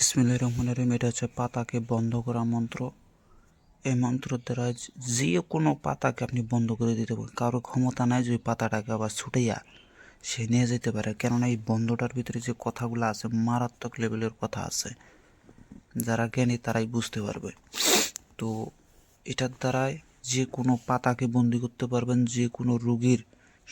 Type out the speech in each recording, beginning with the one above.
বিসমিল্লাহ রহমান রহিম, এটা হচ্ছে পাতাকে বন্ধ করা মন্ত্র। এই মন্ত্রের দ্বারা যে কোনো পাতাকে আপনি বন্ধ করে দিতে পারেন। কারও ক্ষমতা নাই যে পাতাটাকে আবার ছুটাইয়া সে নিয়ে যেতে পারে। কেননা এই বন্ধটার ভিতরে যে কথাগুলো আছে, মারাত্মক লেভেলের কথা আছে। যারা জ্ঞানী তারাই বুঝতে পারবে। তো এটার দ্বারাই যে কোনো পাতাকে বন্দি করতে পারবেন, যে কোনো রুগীর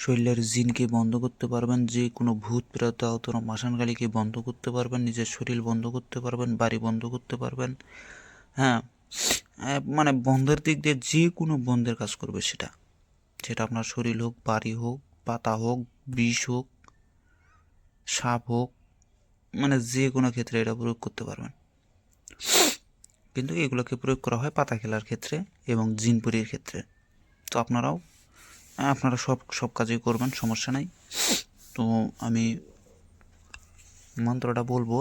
শরীরের জিনকে বন্ধ করতে পারবেন, যে কোনো ভূত, প্রেত আহতর মাসানগালিকে বন্ধ করতে পারবেন, নিজের শরীর বন্ধ করতে পারবেন, বাড়ি বন্ধ করতে পারবেন। হ্যাঁ মানে বন্ধের দিক দিয়ে যে কোনো বন্ধের কাজ করবে সেটা। সেটা আপনার শরীর হোক, বাড়ি হোক, পাতা হোক, বিষ হোক, সাপ হোক মানে যে কোনো ক্ষেত্রে এটা প্রয়োগ করতে পারবেন। কিন্তু এগুলোকে প্রয়োগ করা হয় পাতা খেলার ক্ষেত্রে এবং জিনপুরির ক্ষেত্রে। তো আপনারাও আপনারা সব সব কাজই করবেন, সমস্যা নাই। তো আমি মন্ত্রটা বলব।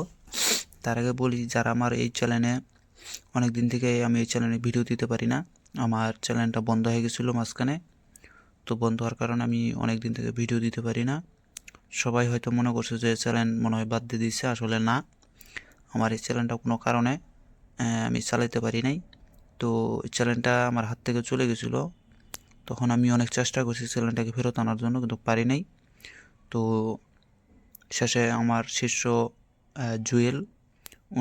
তার আগে বলি, যারা আমার এই চ্যানেলে অনেক দিন থেকে আমি এই চ্যানেলে ভিডিও দিতে পারি না, আমার চ্যানেলটা বন্ধ হয়ে গেছিল মাঝখানে। তো বন্ধ হওয়ার কারণে আমি অনেক দিন থেকে ভিডিও দিতে পারি না। সবাই হয়তো মনে করছে যে চ্যানেল মনে হয় বাদ দিয়ে দিচ্ছে আসলে না। আমার এই চ্যানেলটা কোনো কারণে আমি চালাতে পারি নাই। তো এই চ্যানেলটা আমার হাত থেকে চলে গেছিল। তখন আমি অনেক চেষ্টা করছি চ্যানেলটাকে ফেরত আনার জন্য, কিন্তু পারি নাই। তো শেষে আমার শিষ্য জুয়েল,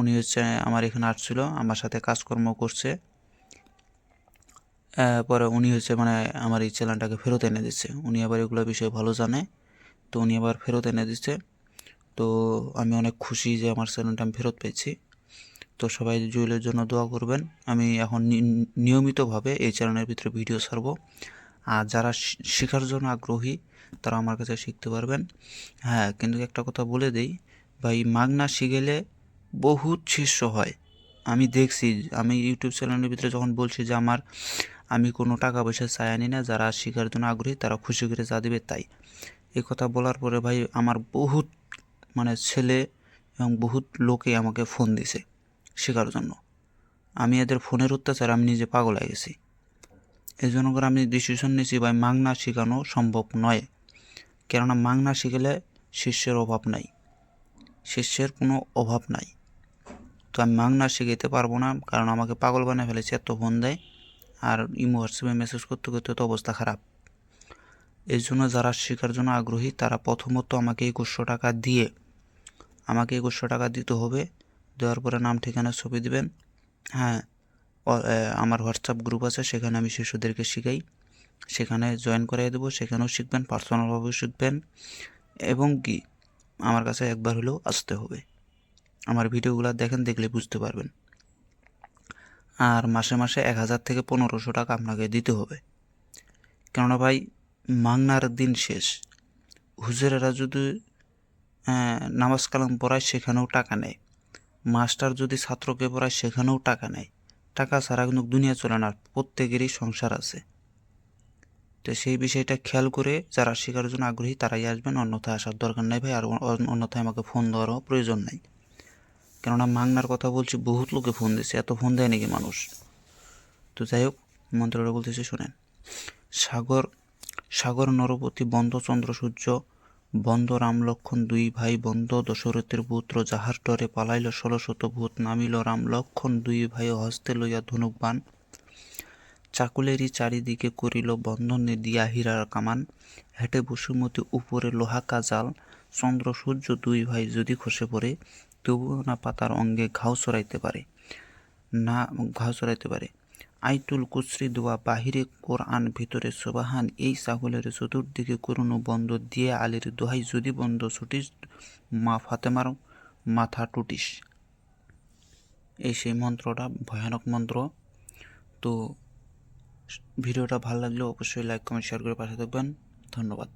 উনি হচ্ছে আমার এখানে আসছিল, আমার সাথে কাজকর্ম করছে। পরে উনি হচ্ছে মানে আমার এই চ্যানেলটাকে ফেরত এনে দিচ্ছে। উনি আবার এগুলো বিষয়ে ভালো জানে, তো উনি আবার ফেরত এনে দিচ্ছে। তো আমি অনেক খুশি যে আমার চ্যানেলটা আমি ফেরত পেয়েছি। তো সবাই জুয়েলের জন্য দোয়া করবেন। আমি এখন নিয়মিতভাবে এই চ্যানেলের ভিতরে ভিডিও ছাড়বো। আর যারা শেখার জন্য আগ্রহী, তারা আমার কাছে শিখতে পারবেন। হ্যাঁ কিন্তু একটা কথা বলে দেই, ভাই, মাগনা শিখেলে বহুত শিষ্য হয়। আমি দেখছি, আমি ইউটিউব চ্যানেলের ভিতরে যখন বলছি যে আমার, আমি কোনো টাকা পয়সা চাই আনি না, যারা শেখার জন্য আগ্রহী, তারা খুশি করে যা দেবে তাই। এই কথা বলার পরে ভাই, আমার বহুত মানে ছেলে এবং বহুত লোকে আমাকে ফোন দিছে। শেখার জন্য। আমি এদের ফোনের অত্যাচার আমি নিজে পাগল হয়ে গেছি। এই জন্য করে আমি ডিসিশন নিয়েছি ভাই, মাংনা শেখানো সম্ভব নয়। কেননা মাংনা শিখলে শিষ্যের অভাব নাই। শিষ্যের কোনো অভাব নাই। তো আমি মাংনা শিখাইতে পারব না, কারণ আমাকে পাগল বানিয়ে ফেলেছে, এত ফোন দেয়। আর ইমো হোয়াটসঅ্যাপে মেসেজ করতে করতে তো অবস্থা খারাপ। এই জন্য যারা শেখার জন্য আগ্রহী, তারা প্রথমত আমাকে একুশশো টাকা দিয়ে, আমাকে একুশশো টাকা দিতে হবে। দেওয়ার পরে নাম ঠিকানা ছবি দিবেন। হ্যাঁ আমার হোয়াটসঅ্যাপ গ্রুপ আছে সেখানে আমি শিশুদেরকে শিখাই। সেখানে জয়েন করাই দেবো সেখানেও শিখবেন পার্সোনালভাবেও শিখবেন। এবং কি আমার কাছে একবার হলেও আসতে হবে। আমার ভিডিওগুলো দেখেন দেখলে বুঝতে পারবেন। আর মাসে মাসে এক হাজার থেকে পনেরোশো টাকা আপনাকে দিতে হবে। কেননা ভাই মাংনার দিন শেষ। হুজুরেরা যদি আহ, নামাজ কালাম পড়ায় সেখানেও টাকা নেয়। মাস্টার যদি ছাত্রকে পড়ায় সেখানেও টাকা নেয়। টাকা ছাড়া কিন্তু দুনিয়া চলে না, প্রত্যেকেরই সংসার আছে। তো সেই বিষয়টা খেয়াল করে যারা শেখার জন্য আগ্রহী তারাই আসবেন, অন্যথায় আসার দরকার নাই ভাই, আর অন্যথায় আমাকে ফোন দেওয়ারও প্রয়োজন নাই। কেননা মাংনার কথা বলছি, বহুত লোকে ফোন দিচ্ছে এত ফোন দেয় নাকি মানুষ? তো যাই হোক মন্ত্রটা বলতেছে, শোনেন, সাগর সাগর নরপতি বন্ধ চন্দ্র সূর্য বন্ধ রাম লক্ষণ দুই ভাই বন্ধ, দশরথের পুত্র যাহার ডরে পালাইল ষোলশত ভূত নামিল রাম লক্ষণ দুই ভাই হস্তে লইয়া ধনুক বান। চাকুলেরই চারিদিকে করিল বন্ধনে দিয়া হীরার কামান। হেঁটে বসুমতি উপরে লোহা কাজাল চন্দ্র সূর্য দুই ভাই যদি খসে পড়ে, তবুও না পাতার অঙ্গে ঘাও চড়াইতে পারে। না, ঘাও চড়াইতে পারে। আইতুল কুসরি দোয়া বাহিরে কোরআন ভিতরে সোবাহান, এই ছাগলের চতুর্দিকে করুণ বন্ধ দিয়ে আলীর দোহাই যদি বন্ধ ছুটিস, মা ফাতেমার মাথা টুটিস। এই সেই মন্ত্রটা, ভয়ানক মন্ত্র। তো ভিডিওটা ভালো লাগলে অবশ্যই লাইক কমেন্ট শেয়ার করে পাশে থাকবেন। ধন্যবাদ।